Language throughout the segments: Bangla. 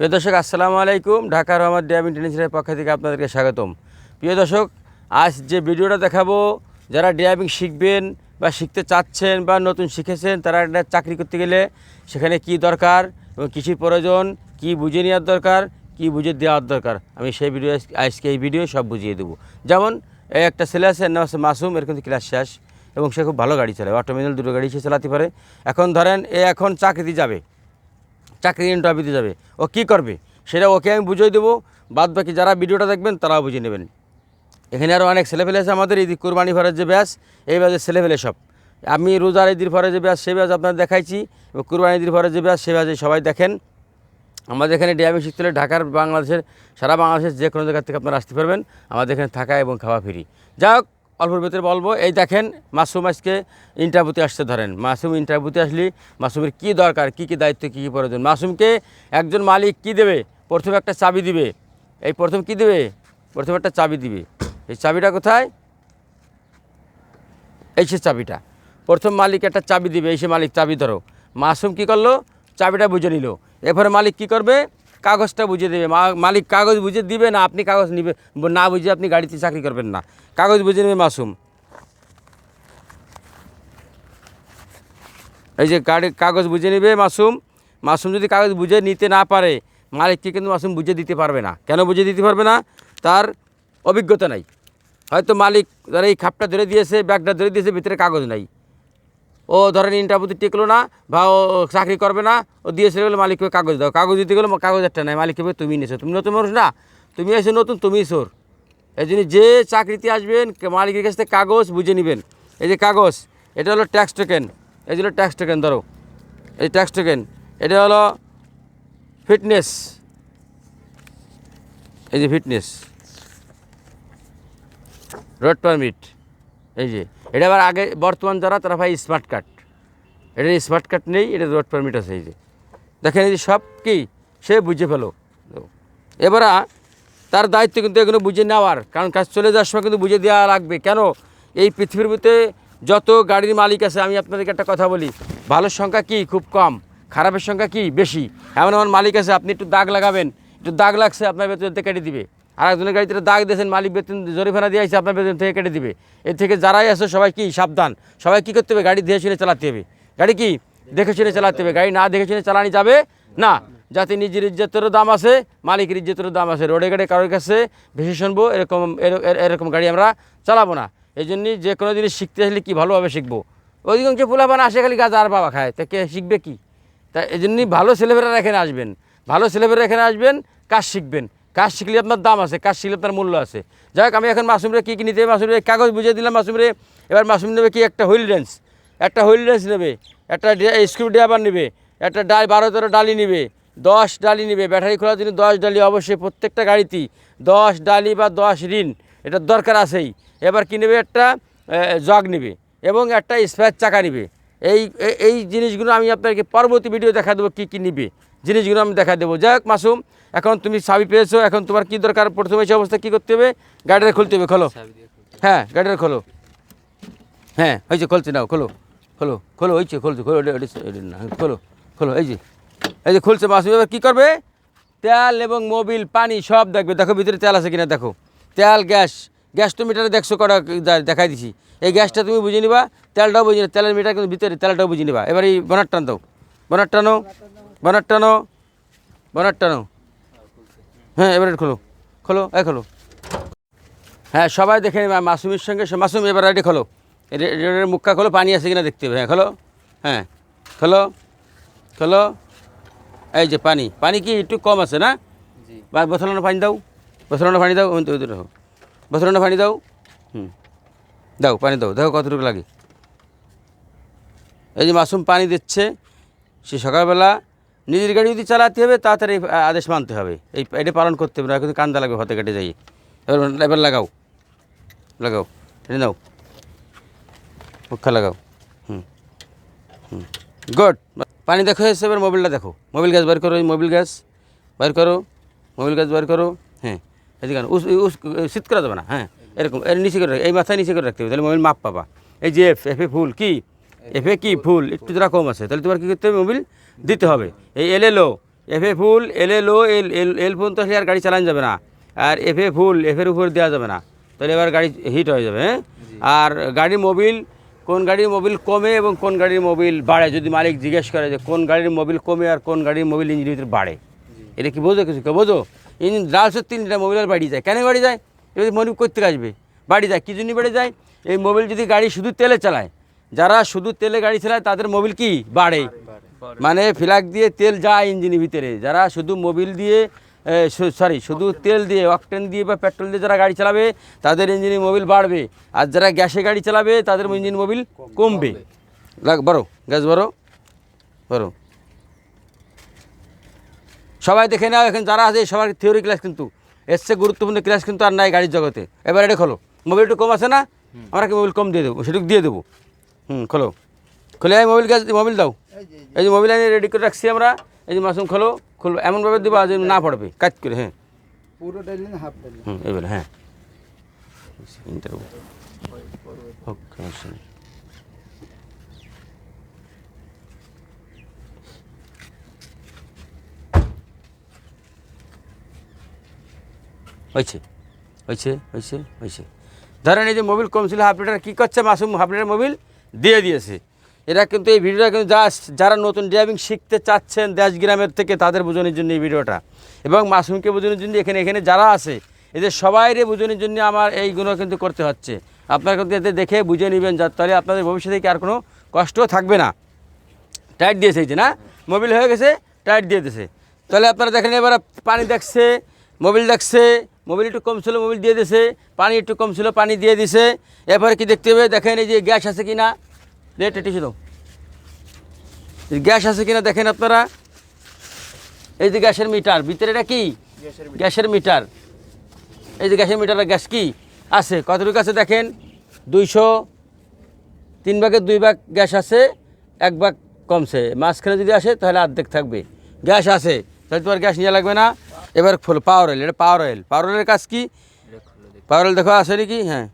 প্রিয় দর্শক, আসসালামু আলাইকুম। ঢাকা রহমত ড্যাম ইন্টারন্যাশনালের পক্ষ থেকে আপনাদেরকে স্বাগতম। প্রিয় দর্শক, আজ যে ভিডিওটা দেখাবো, যারা ড্রাইভিং শিখবেন বা শিখতে চাচ্ছেন বা নতুন শিখেছেন, তারা চাকরি করতে গেলে সেখানে কি দরকার এবং কৃষির প্রয়োজন, কি বুঝে নেওয়ার দরকার, কি বুঝে দেওয়ার দরকার, আমি সেই ভিডিও আজ- আজকে এই ভিডিও সব বুঝিয়ে দেবো। যেমন একটা ছেলে আছে নাম আছে মাসুম, এর কিন্তু ক্লাস শেষ এবং সে খুব ভালো গাড়ি চালায় অটোমেটিক দুটো গাড়ি সে চালাতে পারে। এখন ধরেন, এ এখন চাকরিতে যাবে। চাকরি ইন্টারভিউতে যাবে। ও কি করবে? সেটা ওকে আমি বুঝিয়ে দেবো। বাদ বাকি যারা ভিডিওটা দেখবেন, তারাও বুঝে নেবেন। এখানে আরও অনেক ছেলেপেলে আছে আমাদের ঈদ কোরবানি ফরের যে ব্যাস, এই ব্যাচের ছেলেপেলে সব। আমি রোজার ঈদির ফরে যে ব্যাস, সে ব্যাস আপনার দেখাইছি। এবং কুরবানি ঈদির ফরে যে ব্যাস, সে ব্যাচে সবাই দেখেন। আমাদের এখানে ড্রাইভিং শিখতে হলে ঢাকার বাংলাদেশের, সারা বাংলাদেশের যে কোনো জায়গা থেকে আপনারা আসতে পারবেন। আমাদের এখানে থাকা এবং খাওয়া ফ্রি যাই হোক অল্পের ভিতরে বলব, এই দেখেন মাসুম আজকে ইন্টারভিউতে আসতে ধরেন। মাসুম ইন্টারভিউতে আসলে মাসুমের কী দরকার, কী কী দায়িত্ব, কী কী প্রয়োজন? মাসুমকে একজন মালিক কি দেবে? প্রথমে একটা চাবি দিবে। এই প্রথম কি দেবে? প্রথমে একটা চাবি দিবে। এই চাবিটা কোথায়? এই সে চাবিটা। প্রথম মালিক একটা চাবি দিবে, এই সে মালিক চাবি ধরো। মাসুম কি করল? চাবিটা বুঝে নিল। এরপরে মালিক কি করবে? কাগজটা বুঝে দেবে। মালিক কাগজ বুঝে দিবে না, আপনি কাগজ নিবে, না বুঝে আপনি গাড়িতে চাকরি করবেন না। কাগজ বুঝে নেবে মাসুম। এই যে গাড়ি, কাগজ বুঝে নেবে মাসুম। মাসুম যদি কাগজ বুঝে নিতে না পারে, মালিককে কিন্তু মাসুম বুঝে দিতে পারবে না। কেন বুঝে দিতে পারবে না? তার অভিজ্ঞতা নাই। হয়তো মালিক ধরে এই খাপটা ধরে দিয়েছে, ব্যাগটা ধরে দিয়েছে, ভিতরে কাগজ নাই। ও ধরেন ইন্টারভিউতে টিকলো না বা ও চাকরি করবে না, ও দিয়েছে গেলো মালিককে কাগজ দাও। কাগজ দিতে গেলো কাগজ একটা নাই। মালিককে তুমি নিয়েছো তুমি নতুন মানুষ না। তুমি এসে নতুন তুমি সোর এই জন্য যে চাকরিতে আসবেন মালিকের কাছ থেকে কাগজ বুঝে নেবেন। এই যে কাগজ, এটা হলো ট্যাক্স টোকেন এই যে হলো ট্যাক্স টোকেন ধরো। এই ট্যাক্স টোকেন এটা হলো ফিটনেস এই যে ফিটনেস রোড পারমিট এই যে, এটা আবার আগে বর্তমান যারা, তারা ভাই স্মার্ট কার্ড এটা স্মার্ট কার্ড নেই, এটা রোড পারমিট আছে, এই যে। দেখেন এই যে সব কি, সে বুঝে ফেলো। এবার তার দায়িত্ব কিন্তু এগুলো বুঝে নেওয়ার, কারণ কাজ চলে যাওয়ার সময় কিন্তু বুঝে দেওয়া লাগবে। কেন? এই পৃথিবীর ভিতরে যত গাড়ির মালিক আছে, আমি আপনাদেরকে একটা কথা বলি ভালোর সংখ্যা কি? খুব কম। খারাপের সংখ্যা কি? বেশি। এমন এমন মালিক আছে, আপনি একটু দাগ লাগাবেন, একটু দাগ লাগছে, আপনার বেতন থেকে কেটে দিবে। আর একজনের গাড়িতে দাগ দিয়েছেন, মালিক বেতন জরিমানা দিয়ে আসছে আপনার বেতন থেকে কেটে দিবে। এর থেকে যারাই আছে, সবাই কি? সাবধান। সবাই কি করতে হবে? গাড়ি দেখে শুনে চালাতে হবে। গাড়ি কি? দেখে শুনে চালাতে হবে। গাড়ি না দেখে শুনে চালানি যাবে না। যাতে নিজের ইজ্জতেরও দাম আছে, মালিকের ইজ্জতেরও দাম আছে। রোডে গাড়ি কারোর কাছে বেশি শুনব, এরকম, এর- এর- এরকম গাড়ি আমরা চালাবো না। এই জন্যই যে কোনো জিনিস শিখতে আসলে কী ভালোভাবে শিখব? অধিকাংশ পোলাপান আসে খালি গাছ আর বাবা খায়, তা কে শিখবে কি? তা এই জন্যই ভালো ছেলেমেয়েরা এখানে আসবেন। ভালো ছেলেমেয়েরা এখানে আসবেন, কাজ শিখবেন। কাজ শিখলে আপনার দাম আছে, কাজ শিখলে আপনার মূল্য আছে। যাই হোক, আমি এখন মাসুমরে কী কী নিতে মাসুমরে কাগজ বুঝিয়ে দিলাম মাসুমরে। এবার মাসুম নেবে কি? একটা হুইল রেঞ্চ একটা হুইল রেঞ্চ নেবে। একটা স্ক্রু ড্রাইভার নেবে। একটা ডাল বারো তেরো ডালি নেবে। দশ ডালি নেবে ব্যাটারি খোলার জন্য দশ ডালি অবশ্যই প্রত্যেকটা গাড়িতেই দশ ডালি বা দশ ঋণ এটার দরকার আছেই এবার কী নেবে একটা জগ নেবে এবং একটা স্পেয়ার চাকা নেবে এই এই- জিনিসগুলো আমি আপনাকে পরবর্তী ভিডিও দেখা দেবো কী কী নিবে জিনিসগুলো আমি দেখা দেবো যাই হোক মাসুম এখন তুমি চাবি পেয়েছ এখন তোমার কি দরকার প্রথমে সেই অবস্থা কী করতে হবে গাড়িটা খুলতে হবে খোলো হ্যাঁ গাড়িটা খোলো হ্যাঁ হয়েছে খুলছে নাও খোলো খোলো খোলো হয়েছে খুলছে খোলো এটা- এটা- এটা না খোলো খোলো এই যে এই যে খুলছে মাসুম এবার কী করবে? তেল এবং মোবিল, পানি সব দেখবে। দেখো ভিতরে তেল আছে কিনা দেখো। তেল, গ্যাস। গ্যাস তো মিটারে দেখছ কটা দেখাই দিছি। এই গ্যাসটা তুমি বুঝে নিবা, তেলটাও বুঝে নিবা। তেলের মিটার কিন্তু ভিতরে, তেলটাও বুঝে নিবা। এবার এই বনার টান দাও। বনার টানো বনার টানো বনার টানো হ্যাঁ এবার খোলো। খোলো, এই খোলো। হ্যাঁ সবাই দেখে নেবে, মাসুমের সঙ্গে মাসুম, এবার রেডি খোলো। মুখটা খোলো, পানি আছে কিনা দেখতে হবে। হ্যাঁ খোলো। হ্যাঁ খোলো। খোলো। এই যে পানি পানি কি একটু কম আছে না? বা বোতলানো পানি দাও বোতলানো পানি দাও ওই তো- রাখো বোতলানো পানি দাও হুম। দাও পানি দাও দেখো কতটুকু লাগে। এই যে মাসুম পানি দিচ্ছে সে সকালবেলা নিজের গাড়ি যদি চালাতে হবে তাড়াতাড়ি আদেশ মানতে হবে। এই এটা পালন করতে হবে না কিন্তু কান্দা লাগবে হতে কেটে যাই এবার এবার লাগাও লাগাও এটা নাও। মুখা লাগাও হুম হুম। গুড। পানি দেখো এসে এবার মোবিলটা দেখো। মোবিল গ্যাস বের করো এই মোবিল গ্যাস বের করো মোবিল গ্যাস বের করো হ্যাঁ। এদিকে। উস উস শীত করা যাবে না হ্যাঁ। এরকম এর নিচে করে রাখ- এই মাথায় নিচে করে রাখতে হবে তাহলে মোবিল মাপ পাবা। এই যে এফ এফে ফুল কি? এফে কি ফুল? একটু যারা কম আছে তাহলে তোমার কী করতে হবে? মোবিল দিতে হবে। এই এল এলো এফ এ ফুল এল এ লো এল এল এল পর্যন্ত আসলে আর গাড়ি চালানো যাবে না। আর এফ এ ফুল এফের উপর দেওয়া যাবে না। তাহলে এবার গাড়ি হিট হয়ে যাবে হ্যাঁ। আর গাড়ির মোবিল কোন গাড়ির মোবিল কমে এবং কোন গাড়ির মোবিল বাড়ে? যদি মালিক জিজ্ঞেস করে যে কোন গাড়ির মোবিল কমে আর কোন গাড়ির মোবিল ইঞ্জিনের ভিতরে বাড়ে এটা কি বোঝো কিছু? বোঝো? ইঞ্জিন লালসের তিনটা মোবিল আর বাড়ি যায়। কেন বাড়ি যায়? এবার মনিব করতে আসবে। বাড়ি যায়। কী জন্য বেড়ে যায়? এই মোবিল যদি গাড়ি শুধু তেলে চালায় যারা শুধু তেলে গাড়ি চালায় তাদের মোবিল কি? বাড়ে। মানে ফ্ল্যাগ দিয়ে তেল যায় ইঞ্জিনের ভিতরে। যারা শুধু মোবিল দিয়ে সরি শুধু তেল দিয়ে অকটেন দিয়ে বা পেট্রোল দিয়ে যারা গাড়ি চালাবে তাদের ইঞ্জিনের মোবিল বাড়বে। আর যারা গ্যাসে গাড়ি চালাবে তাদের ইঞ্জিন মোবিল কমবে। লাগ বড়ো গ্যাস বড়ো বড়ো। সবাই দেখে নাও এখন যারা আছে সবার থিওরি ক্লাস কিন্তু। এসছে গুরুত্বপূর্ণ ক্লাস কিন্তু আর নাই গাড়ির জগতে। এবার এটা খোলো। মোবিল একটু কম আছে না? আমরা কি মোবিল কম দিয়ে দেবো? সেটুকু দিয়ে দেবো। হুম খোলো। খুলে আমি মোবিল গ্যাস মোবিল দাও। এই যে মোবিল আমি রেডি করে রাখছি আমরা। এই যে মাসুম খোলো। খুলবো এমনভাবে দেবো যে না পড়বে কাজ করে হ্যাঁ। পুরো ডাইল না হাফ ডাইল হুম এবার হ্যাঁ। ইন্টারভিউ সমস্যা হয়েছে হয়েছে হয়েছে হয়েছে। ধরেন এই যে মোবিল কম ছিল হাফ লিটার কী করছে মাসুম? হাফ লিটার মোবিল দিয়ে দিয়েছে। এরা কিন্তু এই ভিডিওটা কিন্তু যা যারা নতুন ড্রাইভিং শিখতে চাচ্ছেন দেশ গ্রামের থেকে, তাদের বোঝানোর জন্য এই ভিডিওটা। এবং মাসুমকে বোঝানোর জন্য এখানে এখানে যারা আছে এদের সবাইরে বোঝানোর জন্য আমার এইগুলো কিন্তু করতে হচ্ছে। আপনারা কিন্তু এতে দেখে বুঝে নেবেন যা, তাহলে আপনাদের ভবিষ্যতে কি আর কোনো কষ্ট থাকবে না। টাইট দিয়েছে যে না? মোবিল হয়ে গেছে টাইট দিয়ে দিয়েছে। তাহলে আপনারা দেখেন, এবার পানি দেখছে মোবিল দেখছে মোবিল একটু কম ছিল মোবিল দিয়ে দিছে পানি একটু কম ছিল, পানি দিয়ে দিছে এরপরে কি দেখতে হবে? দেখেন এই যে গ্যাস আছে কি না রেট টিসু দাও। গ্যাস আছে কিনা দেখেন আপনারা। এই যে গ্যাসের মিটার ভিতরে এটা কি? গ্যাসের মিটার। এই যে গ্যাসের মিটারের গ্যাস কি? আছে কতটুকু আছে দেখেন? দুইশো তিন ভাগের দুই ভাগ গ্যাস আছে এক ভাগ কমছে। মাঝখানে যদি আসে তাহলে অর্ধেক থাকবে। গ্যাস আছে তাহলে তোমার গ্যাস নিয়ে লাগবে না। এবার ফুল পাওয়ার অয়েল এটা পাওয়ার অয়েল পাওয়ার অয়েলের কাজ কি? পাওয়ার অয়েল দেখো। আছে নাকি? হ্যাঁ।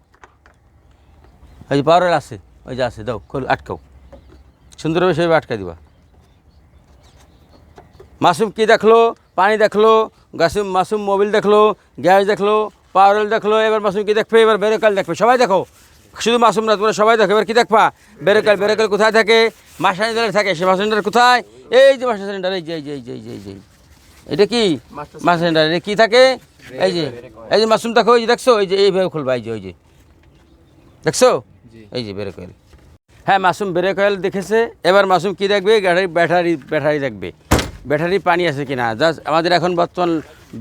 পাওয়ার অয়েল আছে। ওই যে আছে দাও খোল আটকাও। সুন্দরভাবে সেভাবে আটকা দিবা। মাসুম কি দেখল? পানি দেখল? গাছুম মাসুম মোবিল দেখল? গ্যাস দেখল? পাওয়ার অয়েল দেখল? এবার মাসুম কি দেখবে? এবার বেরোকাল দেখবে। সবাই দেখো। শুধু মাসুম না তোমরা সবাই দেখো। এবার কি দেখবা? বেরোকাল বেরোকাল কোথায় থাকে? মাসা সিলিন্ডারে থাকে। সে মাসা সিলিন্ডার কোথায়? এই যে মাসা সিলিন্ডার এই যে এই যে এই যে এই যে এই যে। এটা কি? মাসা সিলিন্ডার এটা কি থাকে? এই যে এই যে মাসুম দেখো এই যে দেখছ? এই যে এইভাবে খুলবা এই যে ওই যে। দেখছ? এই যে বেরোকাল হ্যাঁ মাসুম ব্রেক অয়েল দেখেছে। এবার মাসুম কি দেখবে? গাড়ির ব্যাটারি ব্যাটারি দেখবে। ব্যাটারি পানি আছে কি না জাস্ট আমাদের এখন বর্তমান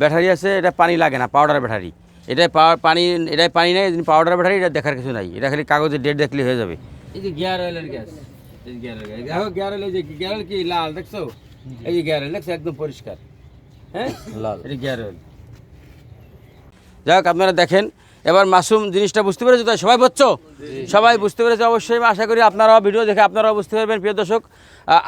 ব্যাটারি আছে এটা পানি লাগে না পাউডার ব্যাটারি। এটাই পাওয়ার পানি এটাই পানি নেই পাউডার ব্যাটারি এটা দেখার কিছু নাই। এটা খালি কাগজে ডেট দেখলে হয়ে যাবে। এই যে গিয়ার অয়েলের গ্যাস এই গিয়ার অয়েল দেখো গিয়ার অয়েল যে গিয়ার অয়েল কি লাল দেখছ? এই যে গিয়ার অয়েল দেখছ? একদম পরিষ্কার। হ্যাঁ? লাল। এটা গিয়ার অয়েল যাই হোক আপনারা দেখেন এবার মাসুম জিনিসটা বুঝতে পেরেছ? তাই সবাই বুঝছ সবাই বুঝতে পেরেছে অবশ্যই। আশা করি আপনারাও ভিডিও দেখে আপনারাও বুঝতে পারবেন, প্রিয় দর্শক।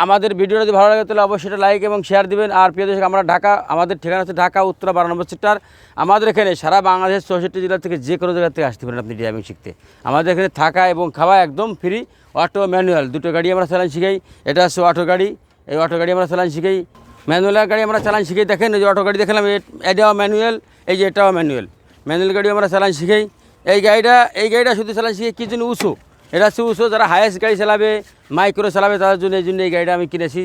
আমাদের ভিডিও যদি ভালো লাগে, তাহলে অবশ্যই এটা লাইক এবং শেয়ার দিবেন। আর প্রিয় দর্শক, আমরা ঢাকা, আমাদের ঠিকানা হচ্ছে ঢাকা, উত্তরা, বারো নম্বর সেক্টর আমাদের এখানে সারা বাংলাদেশ চৌষট্টি জেলা থেকে যে কোনো জায়গা থেকে আসতে পারেন আপনি ড্রাইভিং শিখতে। আমাদের এখানে থাকা এবং খাওয়া একদম ফ্রি অটো ম্যানুয়াল দুটো গাড়ি আমরা চালান শিখাই। এটা হচ্ছে অটো গাড়ি। এই অটো গাড়ি আমরা চালান শিখাই। ম্যানুয়াল গাড়ি আমরা চালান শিখাই। দেখেন, এই যে অটো গাড়ি দেখলাম এটাও ম্যানুয়াল এই যে এটাও ম্যানুয়াল ম্যানুয়াল গাড়ি আমরা চালান শিখাই। এই গাড়িটা এই গাড়িটা শুধু চালান শিখাই কি জন্য উঁচু? এটা হচ্ছে উঁচু, যারা হায়েস্ট গাড়ি চালাবে মাইক্রো চালাবে, তাদের জন্য এই জন্য এই গাড়িটা আমি কিনেছি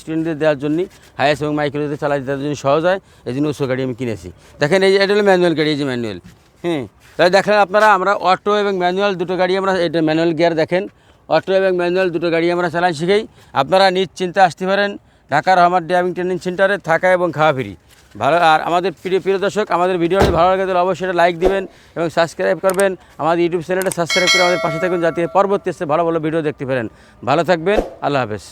স্টুডেন্টদের দেওয়ার জন্য হায়েস্ট এবং মাইক্রোতে চালাই তাদের জন্য সহজ হয়, এই জন্য উঁচু গাড়ি আমি কিনেছি। দেখেন এই এটা হলো ম্যানুয়াল গাড়ি, এই যে ম্যানুয়াল হ্যাঁ তাহলে দেখলেন আপনারা, আমরা অটো এবং ম্যানুয়াল দুটো গাড়ি আমরা, এটা ম্যানুয়াল গিয়ার দেখেন। অটো এবং ম্যানুয়াল দুটো গাড়ি আমরা চালান শিখাই আপনারা নিশ্চিন্তে আসতে পারেন। ঢাকার আমার ড্রাইভিং ট্রেনিং সেন্টারে থাকা এবং খাওয়া ফ্রি ভালো, আর আমাদের প্রিয় প্রিয় দর্শক, আমাদের ভিডিওটি ভালো লাগে, তাহলে অবশ্যই লাইক দিবেন এবং সাবস্ক্রাইব করবেন। আমাদের ইউটিউব চ্যানেলটা সাবস্ক্রাইব করে আমাদের পাশে থাকবেন যাতে পরবর্তী এসে ভালো ভালো ভিডিও দেখতে পারেন। ভালো থাকবেন, আল্লাহ হাফেজ।